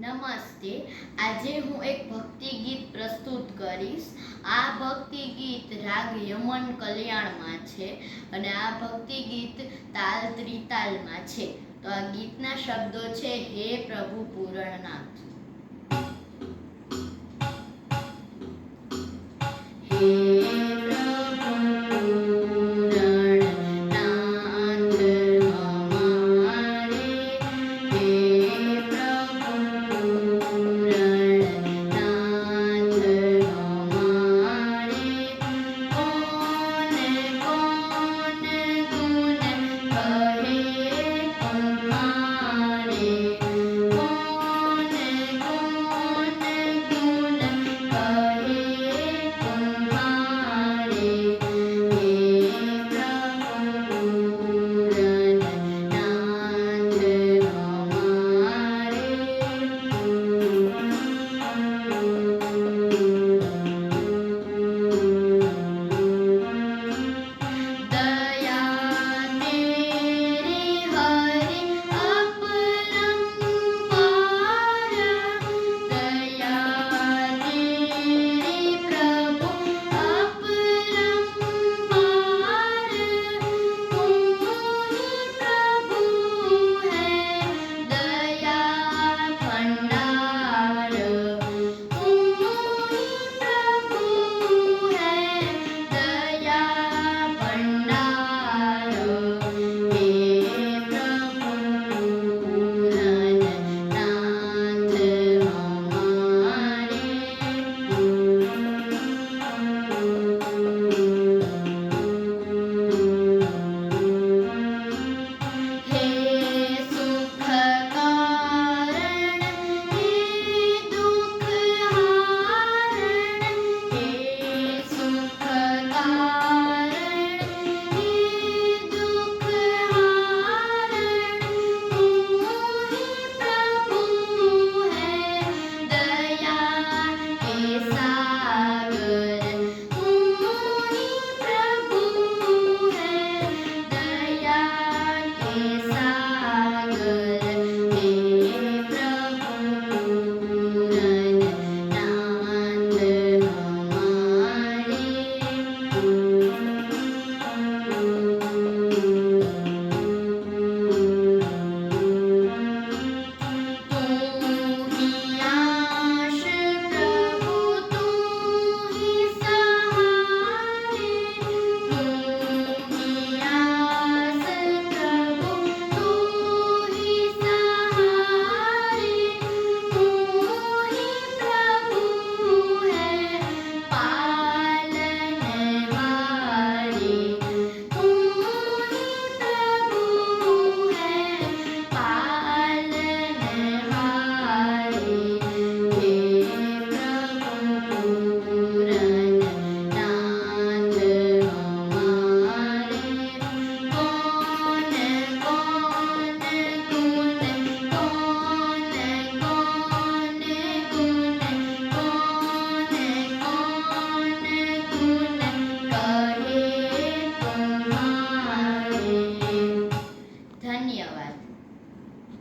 નમસ્તે. આજે હું એક ભક્તિ ગીત પ્રસ્તુત કરીશ. આ ભક્તિ ગીત રાગ યમન કલ્યાણમાં છે અને આ ભક્તિ ગીત તાલ ત્રિતાલમાં છે. તો આ ગીતના શબ્દો છે, હે પ્રભુ પૂરણનાથ. હે